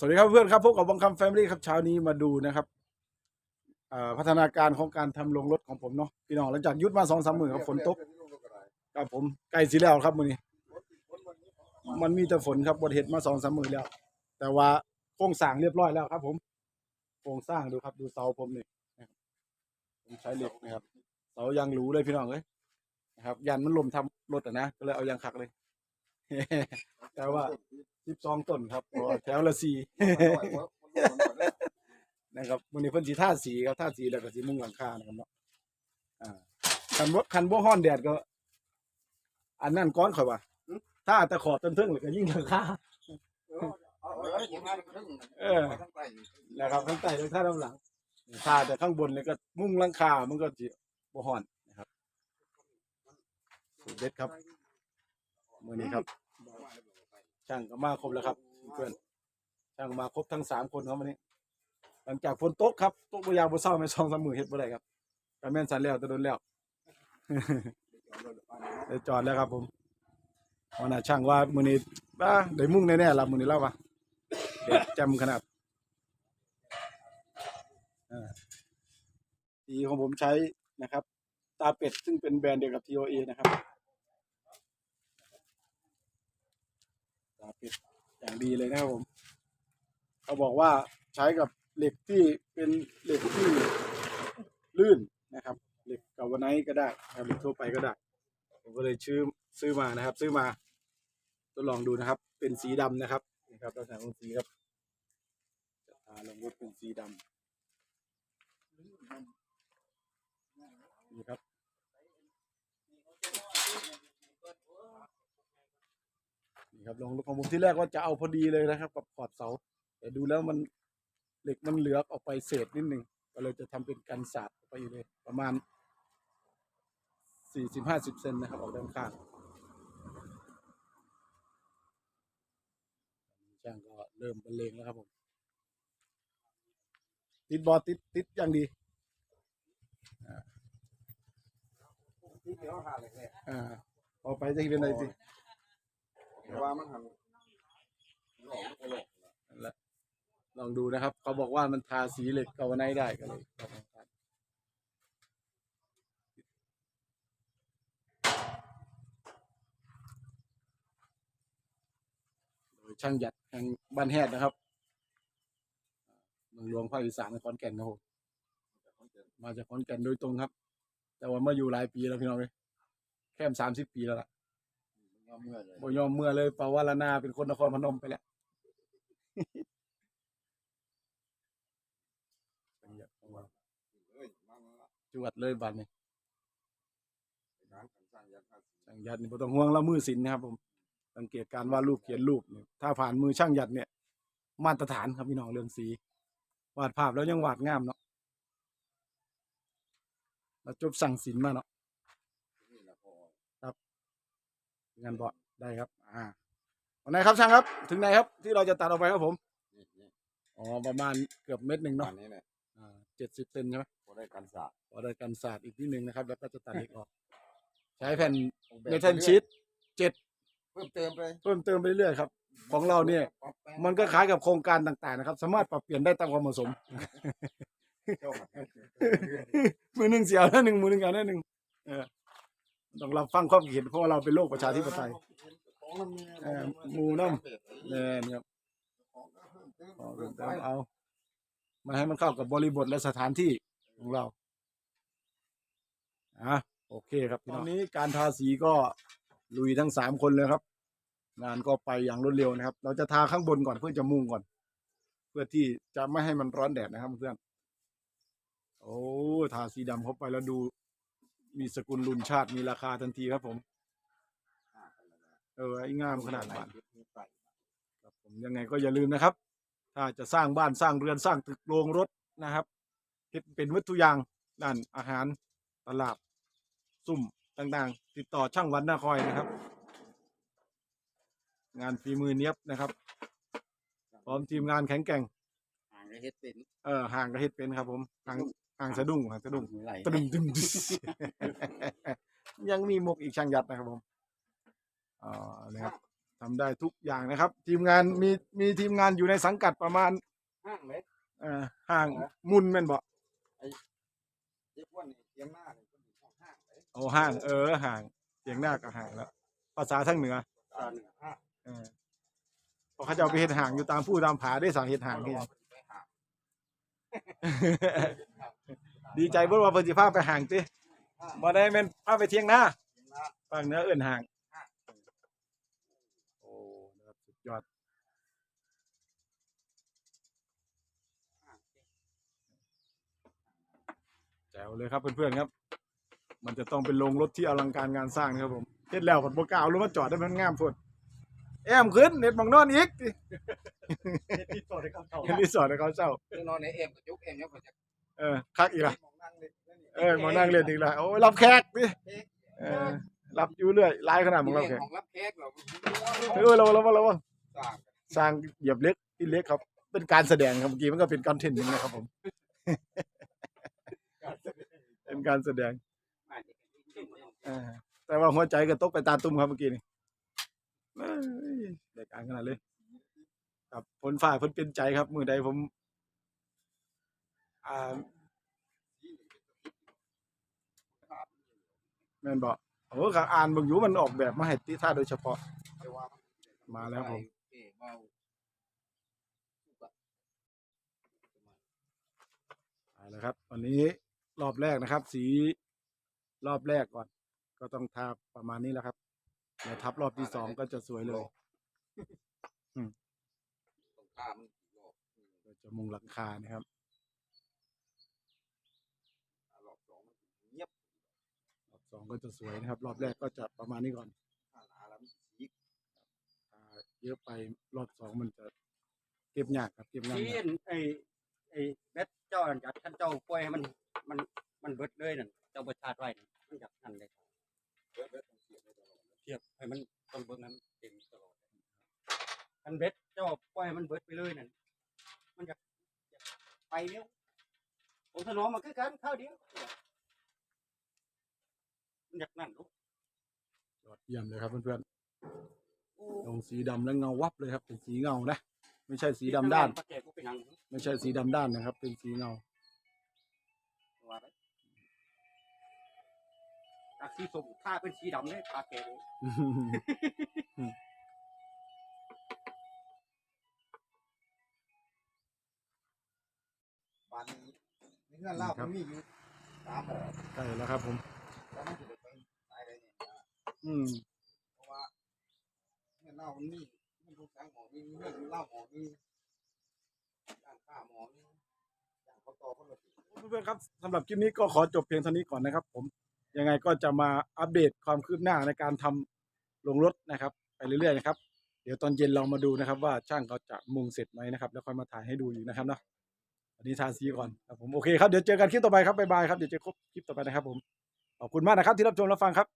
สวัสดีครับเพื่อนครับพบกับบังคับแฟมิลี่ครับเช้านี้มาดูนะครับพัฒนาการของการทำลงรถของผมเนาะพี่น้องหลังจากยุดมาสองสามหมื้อครับฝนตกครับผมใกล้สิแล้วครับมือนี้ มันมีแต่ฝนครับบดเห็ดมาสองสามหมื้อแล้ว แต่ว่าโครงสร้างเรียบร้อยแล้วครับ ผมโครงสร้างดูครับดูเสาผมนี่ผมใช้เหล็กนะครับเสายางหรูเลยพี่น้องเอ้ยนะครับยันมันลมทำรถอะนะก็เลยเอายางขักเลย แต่ว่าสิบสองต้นครับอ๋อแถวละสี่ นะครับมันนี้เพิ่นสีท่าสีครับท่าสีแล้วก็สีมุงหลังคานะครับเนาะอ่าคันบ่คันบ่ฮ้อนแดดก็ อันนั้นก้อนข่อยว่าถ้าแต่ขอบต้นเทิงเลยก็ยิ่งหลังคาเออนะครับทั้งใต้ทั้งท่าทั้งหลังท่าแต่ข้างบนเลยก็มุงหลังคามันก็สิบ่ฮ้อนนะครับสุดเด็ดครับ มื้อนี้ครับ ช่างก็มาครบแล้วครับเพื่อนช่างมาครบทั้งสามคนครับวันนี้ หลังจากฝนตกครับตกบ่ยาวบ่เศร้าไม่สองสามมือเฮ็ดบ่ได้ครับก็แม่นสันแล้วแตะโดนแล้วได้จอดแล้วครับ ผมวันน่ะช่างว่ามื้อนี้บ้าได้มุ่งแน่ๆล่ะมื้อนี้เล่าว่าเด็ดแจ่มขนาดอ่าสีของผมใช้นะครับ ตาเป็ดซึ่งเป็นแบรนด์เดียวกับ TOA นะครับาป็ดอย่างดีเลยนะครับผม เขาบอกว่าใช้กับเหล็กที่เป็นเหล็กที่ลื่นนะครับ เหล็กกาวไนท์ก็ได้นะครับเหล็กทั่วไปก็ได้ ผมก็เลยชื่อซื้อมานะครับ ซื้อมาทดลองดูนะครับ เป็นสีดำนะครับนี่ครับลักษณะของสีครับจะทาลงรถเป็นสีดำนี่ครับ ครับลงของผมที่แรกว่าจะเอาพอดีเลยนะครับ กับขอบเสา แต่ดูแล้วมันเหล็กมันเหลือออกไปเศษนิดหนึ่งก็เลยจะทำเป็นกันสาดออกไปเลย ประมาณสี่สิบห้าสิบเซนนะครับออกด้านข้างช่างก็เริ่มบรรเลงแล้วครับผมติดบอลติดติดอย่างดีที่เดียวหาเลยเนี่ยอ่าพอไปจะเป็นอะไรสิ แต่ว่ามันหันหลอกตลกนั่นแหละลองดูนะครับ เขาบอกว่ามันทาสีเหล็กกาวไนได้ก็เลยลองทำ โดยช่างหยัดแห่งบ้านแฮดนะครับเมืองหลวงภาคอีสานนครแก่นนะครับผมมาจากขอนแก่นโดยตรงครับ แต่ว่ามาอยู่หลายปีแล้วพี่น้องเลยแค่สามสิบปีแล้วล่ะ ยอมเมื่อเลยบ่ยอมเมื่อเลยปาวาลนาเป็นคนนครพนมไปแล้วเป็นอย่างของเราเฮ้ยมามามาจวดเลยบัดนี้ร้านกันสร้างยันภาษีช่างหยัดนี่บ่ต้องห่วงละมือศิลป์นะครับผมสังเกตการวาดรูปเขียนรูปเนี่ยถ้าผ่านมือช่างหยัดเนี่ย มาตรฐานครับพี่น้องเรื่องสีวาดภาพแล้วยังวาดงามเนาะเราจบสั่งศิลป์มาเนาะ นี่แหละพองานบ่ได้ครับ อ่าวันไหนครับช่างครับ ถึงไหนครับ ที่เราจะตัดออกไปครับผม นี่นี่อ๋อ ประมาณเกือบเม็ดหนึ่งบ้าเนาะนนี้เนี่ยอ่าเจ็ดสิบเซนใช่ไหมพอได้กันสาดพอได้กันศาสตร์อีกนิดนึงนะครับ แล้วก็จะตัดเหล็กออก ใช้แผ่นออกแบบเมทัลชีตเจ็ดเพิ่มเติมไปเพิ่มเติมไปเรื่อยๆครับ ของเราเนี่ย ปรับแปลงมันก็คล้ายกับโครงการต่างๆนะครับ สามารถปรับเปลี่ยนได้ตามความเหมาะสมเจ้าของมือหนึ่งเสียวแล้วหนึ่งมือหนึ่งเอาแล้วหนึ่งเออ ต้องรับฟังความคิดเห็นเพราะว่าเราเป็นโลกประชาธิปไตยของมันมีเออหมู่น้ำเนี่ยนะครับของก็เพิ่มเติมขอเพิ่มเติมเอามาให้มันเข้ากับบริบทและสถานที่ของเราอะโอเคครับตอนนี้การทาสีก็ลุยทั้งสามคนเลยครับ งานก็ไปอย่างรวดเร็วนะครับ เราจะทาข้างบนก่อนเพื่อจะมุงก่อน เพื่อที่จะไม่ให้มันร้อนแดดนะครับเพื่อน โอ้ ทาสีดำเข้าไปแล้วดู มีสกุลรุนชาติมีราคาทันทีครับผม เออไอ้งามขนาดบ้านครับผมยังไงก็อย่าลืมนะครับ ถ้าจะสร้างบ้านสร้างเรือนสร้างตึกโรงรถนะครับเฮ็ดเป็นวัตถุอย่างด้านอาหารตลาดซุ่มต่างๆ ติดต่อช่างวันนาคอยนะครับ งานฝีมือเนี้ยบนะครับพร้อมทีมงานแข็งแกร่งห่างก็เฮ็ดเป็น เออห่างก็เฮ็ดเป็นครับผมห่าง ห่างสะดุ้งห่างสะดุ้งไหลตะดึงดึงดึงยังมีมุกอีกช่างยัดนะครับผมอ๋อนะครับทำได้ทุกอย่างนะครับ ทีมงานมีมีทีมงานอยู่ในสังกัดประมาณห้างเลยเอ่อห่างมุนแม่นบ่เจ๊อ้วนนี่เทียงหน้านี่ก็อยู่ห้องห้างเลยโอ้ห่างเออห่างเสียงหน้าก็ห่างแล้ว ภาษาทางเหนือตาเหนือห้างเออเพราะเขาจะเอาไปเห็ดห่างอยู่ตามผู้ตามผาได้สาเหตุห่างเรที่ว่าเพิ่นไปหา ดีใจเบิ่ว่าเพิ่นสิพาไปห่างติบ่ได้แม่นพาไปเที่ยงหน้าเทียงหน้าภาคเหนือเอิ้นห่าง โอ้นะครับสุดยอดห้างแจ๋วเลยครับเพื่อนๆครับ มันจะต้องเป็นโรงรถที่อลังการงานสร้างนะครับผมเฮ็ดแล้วผมบ่กล้าเอารถมาจอดได้มันงามโพดแอมขึ้นเน็ตบังนอนอีกติที่ต่อได้คำตอบเฮ็ดรีสอร์ทให้เขาเช่า คือนอนในเอ็มกับจุกเอ็มเนี่ยก็จะ เออคักอีกละมองนั่งเลยนั่นนี่เออมานั่งเล่นอีกละโอ้ยรับแขกดิเออรับอยู่เรื่อยหลายขนาดมึงรับแขกของรับแขกเราเออเราเราเราสร้างสร้างเหยียบเล็กที่เล็กครับ เป็นการแสดงครับเมื่อกี้มันก็เป็นคอนเทนต์หนึงนะครับผมเป็นการแสดงอ่าแต่ว่าหัวใจก็ตกไปตาตุ่มครับเมื่อกี้นี่เอ้ยได้การขนาดเลย ครับผลฝ่ายผลเป็นใจครับ มือใดผมอ่า แม่นบอกโอ้ก็อ่านเบางอยู่มันออกแบบมาให้ติท่าโดยเฉพาะแต่ว่ามาแล้วผมเอ๋เบาเอาละครับวันนี้รอบแรกนะครับ สีรอบแรกก่อน ก็ต้องทาประมาณนี้แหละครับเดี๋ยวทับรอบที่สองก็จะสวยเลยตรงข้ามมันรอบก็จะมุงหลังคานะครับ รอบ สองมันเงียบรอบสองก็จะสวยนะครับ รอบแรกก็จะประมาณนี้ก่อนหน้าหนาแล้วมันสีถ้าเยอะไปรอบสองมันจะเก็บยากครับเก็บยากที่ไอ้ไอ้เม็ดเจ้าอันจัดท่านเจ้าป่วยให้มันมันมันเบิดเลยนั่นเจ้าประชาติไว้นั่นมันอยากนั่นเลยเบิดเบิดต้องเสียบไว้ตลอดเทียบให้มันต้องเบิ่งให้มันเต็มตลอดอันเบ็ดเจ้าปล่อยให้มันเบิดไปเลยนั่นมันอยากอยากไปเร็วผมถนอมมันคือกันข้าวเดียวมัน อยากนั่นลูกยอดเยี่ยมเลยครับเพื่อนโอ้ๆลงสีดำแล้วเงาวับเลยครับ เป็นสีเงานะ ไม่ใช่สีดำด้าน ปลาแก่กูไปนั่งไม่ใช่สีดำด้านนะครับ เป็นสีเงา ว่าไปจากสีส้มถ้าเป็นสีดำเลยปลาแก่เลยบ้านนี้ในเงื่อนเล่ามันมีอยู่สามหมอใกล้แล้วครับผม แล้วมันจะได้ไปตายได้เนี่ยนะ อืมเพราะว่าเงื่อนเล่ามันมีมันรู้สังหมอมีเงื่อนเล่าหมอมีย่างข้าหมอมีย่างเขาต่อคนละสิเพื่อนๆครับสำหรับคลิปนี้ก็ขอจบเพียงเท่านี้ก่อนนะครับ ผมยังไงก็จะมาอัปเดตความคืบหน้าในการทำลงรถนะครับ ไปเรื่อยๆนะครับ เดี๋ยวตอนเย็นเรามาดูนะครับ ว่าช่างเขาจะมุงเสร็จไหมนะครับ แล้วค่อยมาถ่ายให้ดูอีกนะครับเนาะวันนี้ทาสีก่อนครับผมโอเคครับเดี๋ยวเจอกันคลิปต่อไปครับบ๊ายบายครับเดี๋ยวเจอคลิปต่อไปนะครับ ผมขอบคุณมากนะครับที่รับชมรับฟังครับ